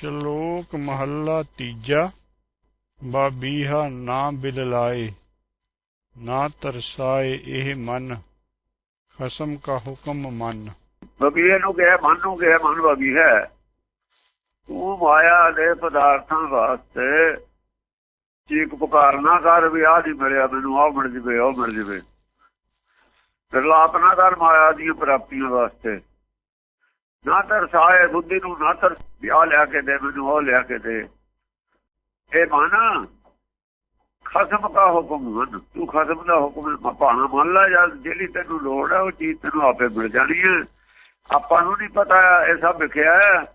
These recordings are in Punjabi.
ਸ਼ਲੋਕ ਮਹੱਲਾ ਤੀਜਾ। ਬਾਬੀਹਾ ਨਾ ਬਿਲ ਨਾ ਤਰਸਾਏ ਇਹ ਮਨ, ਖਸਮ ਕਾ ਹੁਕਮ ਮੰਨ। ਬਬੀਏ ਨੂੰ ਕਿਹਾ, ਮਨ ਨੂੰ ਕਿਹਾ, ਮਨ ਬਬੀ ਹੈ ਤੂੰ ਮਾਇਆ ਦੇ ਪਦਾਰਥਾਂ ਵਾਸਤੇ ਚੀਕ ਪੁਕਾਰ ਨਾ ਕਰ ਵੀ ਆਹ ਨਹੀਂ ਮਿਲਿਆ ਮੈਨੂੰ, ਆਹ ਮਿਲ ਜਵੇ ਉਹ ਮਿਲ ਜਵੇ। ਵਿਰਲਾਪ ਨਾ ਕਰ ਮਾਇਆ ਦੀਆਂ ਪ੍ਰਾਪਤੀਆਂ ਵਾਸਤੇ। ਨਾ ਤਰਸਾਏ ਬੁੱਧੀ ਨੂੰ ਨਾ ਤਰ ਵਿਆਹ ਲਿਆ ਕੇ ਦੇ, ਮੈਨੂੰ ਉਹ ਲਿਆ ਕੇ ਦੇ। ਇਹ ਮਨ, ਖਸਮ ਦਾ ਹੁਕਮ ਹਨ। ਤੂੰ ਖਸਮ ਦਾ ਹੁਕਮ ਭਾਣਾ ਮੰਨ ਲੈ ਜਦ ਜਿਹੜੀ ਤੈਨੂੰ ਲੋੜ ਹੈ, ਉਹ ਚੀਜ਼ ਤੈਨੂੰ ਆਪੇ ਮਿਲ ਜਾਣੀ ਹੈ। ਆਪਾਂ ਨੂੰ ਨਹੀਂ ਪਤਾ, ਇਹ ਸਭ ਵਿਖਿਆ ਹੈ।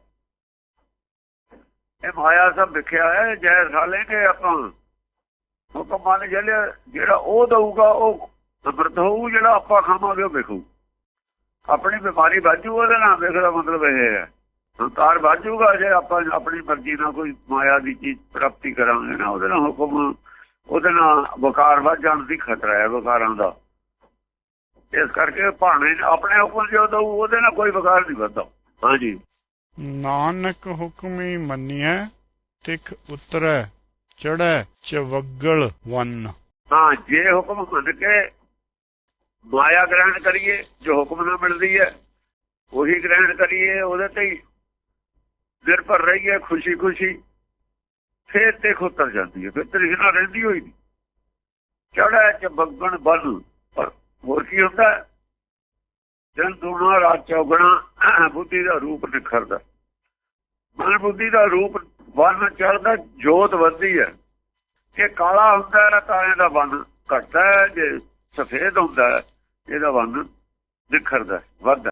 ਇਹ ਮਾਇਆ ਸਭ ਵਿਖਿਆ ਹੈ ਜੈ ਖਾ ਲੈਂਗੇ ਆਪਾਂ। ਹੁਕਮ ਮੰਨ ਜਿਹੜਾ ਜਿਹੜਾ ਉਹ ਦਊਗਾ, ਉਹ ਅਮਰਤ ਹੋਊ, ਜਿਹੜਾ ਆਪਾਂ ਖਾਵਾਂਗੇ, ਉਹ ਵੇਖੂ। ਆਪਣੀ ਬਿਮਾਰੀ ਬਾਜੂ ਉਹਦੇ ਨਾਲ ਵੇਖਦਾ ਮਤਲਬ ਇਹ ਹੈ। ਸੰਕਾਰ ਬਾਜੂਗਾ ਜੇ ਆਪਾਂ ਆਪਣੀ ਮਰਜ਼ੀ ਨਾਲ ਕੋਈ ਮਾਇਆ ਦੀ ਚੀਜ਼ ਪ੍ਰਾਪਤੀ ਕਰਾਂਗੇ ਨਾ ਉਹਦੇ ਨਾਲ ਹੁਕਮ ਉਹਦੇ ਨਾਲ ਵਕਾਰ ਵੱਧ ਜਾਣ ਦੀ ਖਤਰਾ ਹੈ ਵਕਾਰਾਂ ਦਾ। ਇਸ ਕਰਕੇ ਭਾਣੇ ਆਪਣੇ ਹੁਕਮ ਜੋ ਦਊ ਉਹਦੇ ਨਾਲ ਕੋਈ ਵਕਾਰ ਨਹੀਂ ਵੱਧਦਾ। ਹਾਂਜੀ। ਨਾਨਕ ਹੁਕਮੀ ਮੰਨਿਐ ਤਿਖ ਉਤਰੈ ਚੜੈ ਚਵਗਲ ਵੰਨ। ਹਾਂ ਜੇ ਹੁਕਮ ਮੰਨ ਕੇ ਮਾਇਆ ਗ੍ਰਹਿਣ ਕਰੀਏ, ਜੋ ਹੁਕਮ ਨਾਲ ਮਿਲਦੀ ਹੈ, ਉਹੀ ਗ੍ਰਹਿਣ ਕਰੀਏ, ਉਹਦੇ ਤੇ ਹੀ ਨਿਰਭਰ ਰਹੀਏ ਖੁਸ਼ੀ ਖੁਸ਼ੀ ਫੇਰ ਤੇ ਖੁੱਤਰ ਜਾਂਦੀ ਹੈ, ਫਿਰ ਤ੍ਰਿਸ਼ਨਾ ਰਹਿੰਦੀ ਹੋਈ ਨਹੀਂ। ਚੜਾ ਚ ਬੱਗਣ ਬਲ, ਪਰ ਹੋਰ ਕੀ ਹੁੰਦਾ ਜਨ ਦੁਨਾ ਰਾਤ ਚੌਗਣਾ ਬੁੱਧੀ ਦਾ ਰੂਪ ਨਿਖਰਦਾ। ਮਨ ਬੁੱਧੀ ਦਾ ਰੂਪ ਵਨ ਚੜਦਾ ਜੋਤ ਵੱਧਦੀ ਹੈ। ਜੇ ਕਾਲਾ ਹੁੰਦਾ ਹੈ ਤਾਂ ਇਹਦਾ ਵਨ ਘਟਦਾ ਜੇ ਸਫੇਦ ਹੁੰਦਾ ਇਹਦਾ ਵੰਨ ਨਿਖਰਦਾ ਵੱਧਦਾ